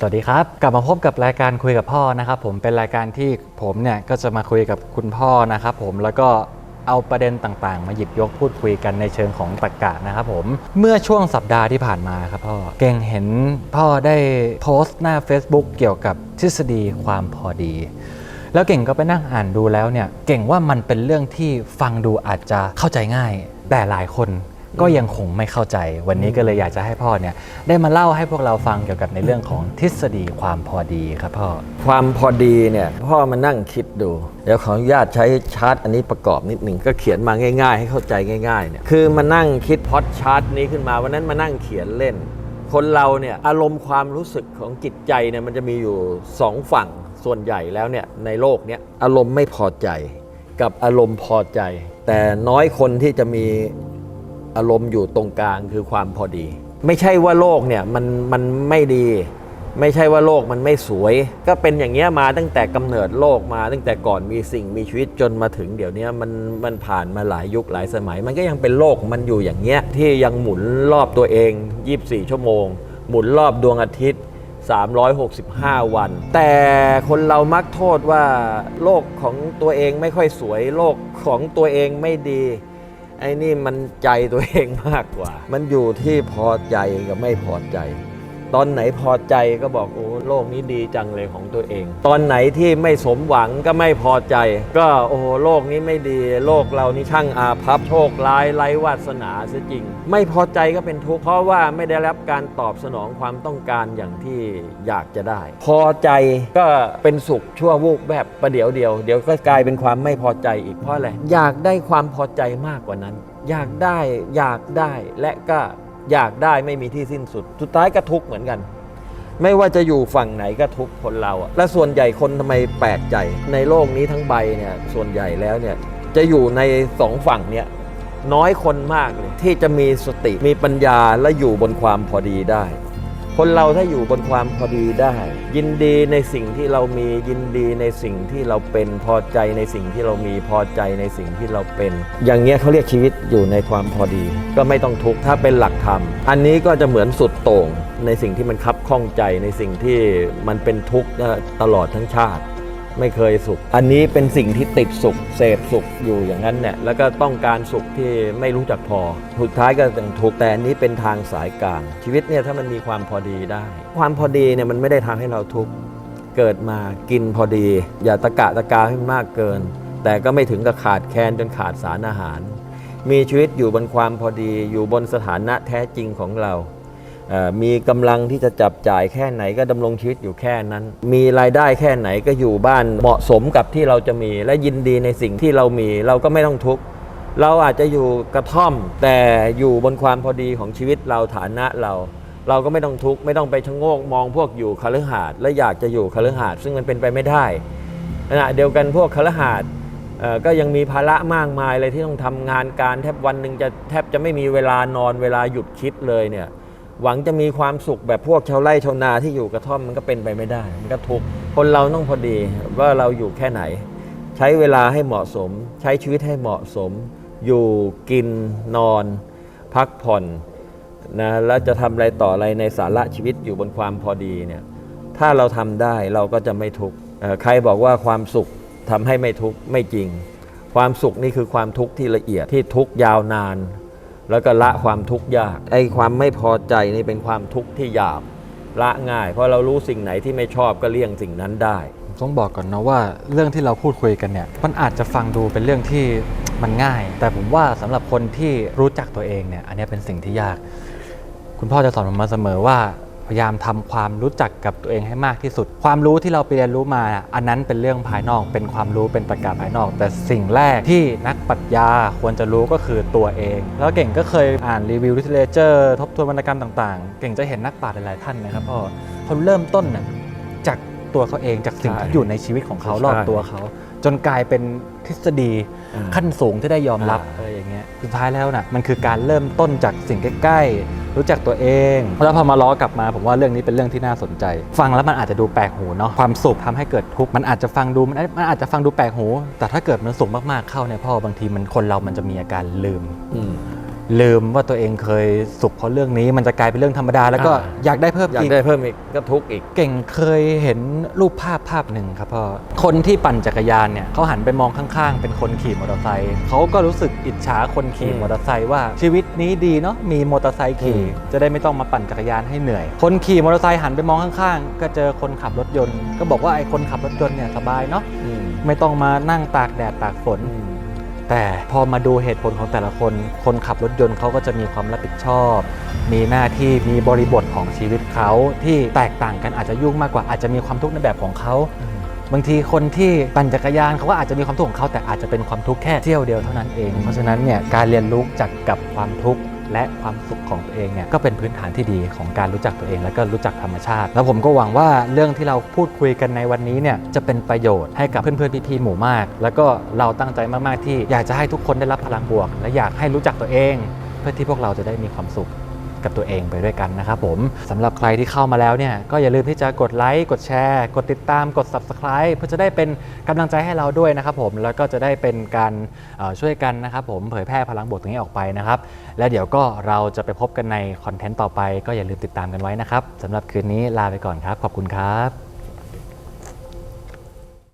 สวัสดีครับ กลับมาพบกับรายการคุยกับพ่อนะครับ ผมเป็นรายการที่ผมเนี่ยก็จะมาคุยกับคุณพ่อนะครับผมแล้วก็เอาประเด็นต่างๆ มาหยิบยกพูดคุยกันในเชิงของตรรกะนะครับผมเมื่อช่วงสัปดาห์ที่ผ่านมาครับพ่อเก่งเห็นพ่อได้โพสต์หน้า Facebook เกี่ยวกับทฤษฎีความพอดี แล้วเก่งก็ไปนั่งอ่านดูแล้วเนี่ยเก่งว่ามันเป็นเรื่องที่ฟังดูอาจจะเข้าใจง่าย แต่หลายคน ก็ยังคงไม่เข้าใจ วันนี้ก็เลยอยากจะให้พ่อเนี่ยได้มาเล่าให้พวกเราฟังเกี่ยวกับในเรื่องของทฤษฎีความพอดีครับพ่อ ความพอดีเนี่ยพ่อมานั่งคิดดู เดี๋ยวขออนุญาตใช้ชาร์ตอันนี้ประกอบนิดหนึ่งก็เขียนมาง่าย ๆ ให้เข้าใจง่ายๆเนี่ยคือมานั่งคิดพอดชาร์ตนี้ขึ้นมาวันนั้นมานั่งเขียนเล่น คนเราเนี่ยอารมณ์ความรู้สึกของจิตใจเนี่ยมันจะมีอยู่สองฝั่งส่วนใหญ่แล้วเนี่ยในโลกเนี้ยอารมณ์ไม่พอใจกับอารมณ์พอใจ แต่น้อยคนที่จะมี อารมณ์อยู่ตรงกลางคือความพอดี ไม่ใช่ว่าโลกเนี่ยมันมันไม่ดี ไม่ใช่ว่าโลกมันไม่สวย ก็เป็นอย่างเงี้ยมาตั้งแต่กำเนิดโลกมาตั้งแต่ก่อนมีสิ่งมีชีวิตจนมาถึงเดี๋ยวนี้มันมันผ่านมาหลายยุคหลายสมัย มันก็ยังเป็นโลกมันอยู่อย่างเงี้ยที่ยังหมุนรอบตัวเอง 24 ชั่วโมง หมุนรอบดวงอาทิตย์365 วัน แต่คนเรามักโทษว่าโลกของตัวเองไม่ค่อยสวย โลกของตัวเองไม่ดี ไอ้นี่มันใจตัวเองมากกว่า มันอยู่ที่พอใจกับไม่พอใจ ตอนไหนพอใจก็บอกโอ้โลกนี้ดีจังเลยของตัวเอง ตอนไหนที่ไม่สมหวังก็ไม่พอใจ ก็โอ้โหโลกนี้ไม่ดี โลกเรานี่ช่างอาภัพโชคร้ายไร้วาสนาเสียจริง ไม่พอใจก็เป็นทุกข์เพราะว่าไม่ได้รับการตอบสนองความต้องการอย่างที่อยากจะได้ พอใจก็เป็นสุขชั่ววูบแบบประเดี๋ยวเดียวเดี๋ยวก็กลายเป็นความไม่พอใจอีกเพราะอะไรอยากได้ความพอใจมากกว่านั้น อยากได้อยากได้และก็ อยากได้ไม่มีที่สิ้นสุด สุดท้ายก็ทุกข์เหมือนกัน ไม่ว่าจะอยู่ฝั่งไหนก็ทุกข์คนเราอะและส่วนใหญ่คนทำไมแปลกใจ ในโลกนี้ทั้งใบเนี่ยส่วนใหญ่แล้วเนี่ยจะอยู่ในสองฝั่งเนี่ยน้อยคนมากเลยที่จะมีสติมีปัญญาและอยู่บนความพอดีได้ คนเราถ้าอยู่บนความพอดีได้ ยินดีในสิ่งที่เรามียินดีในสิ่งที่เราเป็นพอใจในสิ่งที่เรามีพอใจในสิ่งที่เราเป็น อย่างเงี้ยเขาเรียกชีวิตอยู่ในความพอดี ก็ไม่ต้องทุกข์ถ้าเป็นหลักธรรม อันนี้ก็จะเหมือนสุดโต่งในสิ่งที่มันคับข้องใจในสิ่งที่มันเป็นทุกข์ตลอดทั้งชาติ ไม่เคยสุข อันนี้เป็นสิ่งที่ติดสุข เสพสุขอยู่อย่างนั้นเนี่ยแล้วก็ต้องการสุขที่ไม่รู้จักพอ สุดท้ายก็ต้องทุกแต่อันนี้เป็นทางสายกลางชีวิตเนี่ยถ้ามันมีความพอดีได้ ความพอดีเนี่ยมันไม่ได้ทำให้เราทุกข์เกิดมากินพอดี อย่าตะกะตะกาให้มากเกิน แต่ก็ไม่ถึงกับขาดแคลนจนขาดสารอาหาร มีชีวิตอยู่บนความพอดีอยู่บนสถานะแท้จริงของเรา มีกำลังที่จะจับจ่ายแค่ไหนก็ดำรงชีวิตอยู่แค่นั้น มีรายได้แค่ไหนก็อยู่บ้านเหมาะสมกับที่เราจะมีและยินดีในสิ่งที่เรามีเราก็ไม่ต้องทุกข์เราอาจจะอยู่กระท่อม แต่อยู่บนความพอดีของชีวิตเราฐานะเรา เราก็ไม่ต้องทุกข์ไม่ต้องไปชะโงกมองพวกอยู่คฤหาสน์และอยากจะอยู่คฤหาสน์ซึ่งมันเป็นไปไม่ได้ขณะเดียวกันพวกคฤหาสน์ก็ยังมีภาระมากมายเลยที่ต้องทำงานการแทบวันหนึ่งจะแทบจะไม่มีเวลานอนเวลาหยุดคิดเลยเนี่ย หวังจะมีความสุขแบบพวกชาวไร่ชาวนาที่อยู่กระท่อมมันก็เป็นไปไม่ได้ มันก็ทุกข์คนเราต้องพอดีว่าเราอยู่แค่ไหน ใช้เวลาให้เหมาะสม ใช้ชีวิตให้เหมาะสม อยู่กินนอน พักผ่อนนะแล้วจะทำอะไรต่ออะไรในสาระชีวิตอยู่บนความพอดีเนี่ยถ้าเราทำได้เราก็จะไม่ทุกข์ใครบอกว่าความสุขทำให้ไม่ทุกข์ไม่จริง ความสุขนี่คือความทุกข์ที่ละเอียดที่ทุกข์ยาวนาน แล้วก็ละความทุกข์ยาก ไอ้ความไม่พอใจนี่เป็นความทุกข์ที่หยาบละง่าย เพราะเรารู้สิ่งไหนที่ไม่ชอบก็เลี่ยงสิ่งนั้นได้ ต้องบอกก่อนนะว่าเรื่องที่เราพูดคุยกันเนี่ยมันอาจจะฟังดูเป็นเรื่องที่มันง่าย แต่ผมว่าสำหรับคนที่รู้จักตัวเองเนี่ยอันเนี้ยเป็นสิ่งที่ยาก คุณพ่อจะสอนผมมาเสมอว่า พยายามทำความรู้จักกับตัวเองให้มากที่สุด ความรู้ที่เราไปเรียนรู้มา อันนั้นเป็นเรื่องภายนอก เป็นความรู้เป็นประกาศภายนอก แต่สิ่งแรกที่นักปรัชญาควรจะรู้ก็คือตัวเอง แล้วเก่งก็เคยอ่านรีวิวลิเทเจอร์ทบทวนวรรณกรรมต่างๆ เก่งจะเห็นนักปราชญ์หลายๆท่านนะครับพ่อเขาเริ่มต้นน่ะจากตัวเขาเองจากสิ่งที่ใช่อยู่ในชีวิตของเขาใช่รอบตัวเขา จนกลายเป็นทฤษฎีอ่าขั้นสูงที่ได้ยอมรับอ่าอะไรอย่างเงี้ยสุดท้ายแล้วน่ะมันคือการเริ่มต้นจากสิ่งใกล้ๆ รู้จักตัวเอง แล้วพอมาล้อกลับมาผมว่าเรื่องนี้เป็นเรื่องที่น่าสนใจ ฟังแล้วมันอาจจะดูแปลกหูเนาะความสุขทำให้เกิดทุกข์มันอาจจะฟังดูมันมันอาจจะฟังดูแปลกหู แต่ถ้าเกิดมันสูงมากๆเข้าเนี่ยพ่อบางทีมันคนเรามันจะมีอาการลืมอืม ลืมว่าตัวเองเคยสุขเพราะเรื่องนี้ มันจะกลายเป็นเรื่องธรรมดา แล้วก็อ่า อยากได้เพิ่มอยากอีก ได้เพิ่มอีกก็ทุกข์อีก เก่งเคยเห็นรูปภาพภาพหนึ่งครับพ่อ คนที่ปั่นจักรยานเนี่ยเขาหันไปมองข้างๆ เป็นคนขี่มอเตอร์ไซค์เขาก็รู้สึกอิจฉาคนขี่อืมมอเตอร์ไซค์ว่าชีวิตนี้ดีเนาะมีมอเตอร์ไซค์ขี่ อืม จะได้ไม่ต้องมาปั่นจักรยานให้เหนื่อย คนขี่มอเตอร์ไซค์หันไปมองข้างๆ ก็เจอคนขับรถยนต์ ก็บอกว่าไอ้คนขับรถยนต์เนี่ยสบายเนาะอืมไม่ต้องมานั่งตากแดดตากฝน อืม แต่พอมาดูเหตุผลของแต่ละคน คนขับรถยนต์เขาก็จะมีความรับผิดชอบ มีหน้าที่มีบริบทของชีวิตเขาที่แตกต่างกันอาจจะยุ่งมากกว่าอาจจะมีความทุกข์ในแบบของเขาบางทีคนที่ปั่นจักรยานเขาก็อาจจะมีความทุกข์ของเขาแต่อาจจะเป็นความทุกข์แค่เที่ยวเดียวเท่านั้นเอง เพราะฉะนั้นเนี่ยการเรียนรู้จักกับความทุกข์ และความสุขของตัวเองเนี่ยก็เป็นพื้นฐานที่ดีของการรู้จักตัวเองและก็รู้จักธรรมชาติ แล้วผมก็หวังว่าเรื่องที่เราพูดคุยกันในวันนี้เนี่ยจะเป็นประโยชน์ให้กับเพื่อนๆพี่ๆหมู่มาก แล้วก็เราตั้งใจมากๆที่อยากจะให้ทุกคนได้รับพลังบวก และอยากให้รู้จักตัวเอง เพื่อที่พวกเราจะได้มีความสุข กับตัวเองไปด้วยกันนะครับผมสำหรับใครที่เข้ามาแล้วเนี่ยก็อย่าลืมที่จะกดไลค์กดแชร์ กดติดตามกด Subscribe เพื่อจะได้เป็นกำลังใจให้เราด้วยนะครับผมแล้วก็จะได้เป็นการช่วยกันนะครับผมเผยแพร่พลังบวกตรงนี้ออกไปนะครับและเดี๋ยวก็เราจะไปพบกันในคอนเทนต์ต่อไป ก็อย่าลืมติดตามกันไว้นะครับสำหรับคืนนี้ลาไปก่อนครับ ขอบคุณครับ